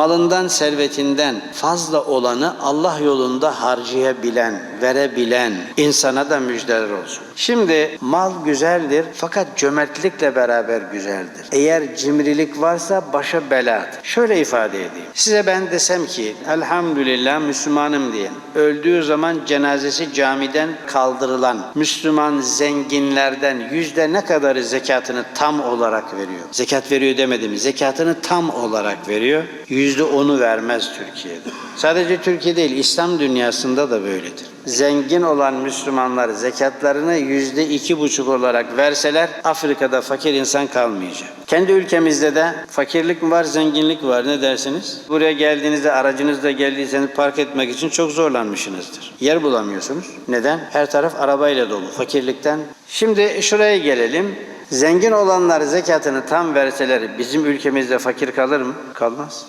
malından, servetinden fazla olanı Allah yolunda harcayabilen, verebilen insana da müjdeler olsun. Şimdi mal güzeldir fakat cömertlikle beraber güzeldir. Eğer cimrilik varsa başa beladır. Şöyle ifade edeyim. Size ben desem ki elhamdülillah Müslümanım diyen, öldüğü zaman cenazesi camiden kaldırılan Müslüman zenginlerden yüzde ne kadarı zekatını tam olarak veriyor? Zekat veriyor demedim. Zekatını tam olarak veriyor. Yüzde onu vermez Türkiye'de. Sadece Türkiye değil, İslam dünyasında da böyledir. Zengin olan Müslümanlar zekatlarını yüzde iki buçuk olarak verseler Afrika'da fakir insan kalmayacak. Kendi ülkemizde de fakirlik mi var, zenginlik var ne dersiniz? Buraya geldiğinizde aracınızda geldiyseniz park etmek için çok zorlanmışsınızdır. Yer bulamıyorsunuz. Neden? Her taraf arabayla dolu fakirlikten. Şimdi şuraya gelelim. Zengin olanlar zekatını tam verseler bizim ülkemizde fakir kalır mı? Kalmaz.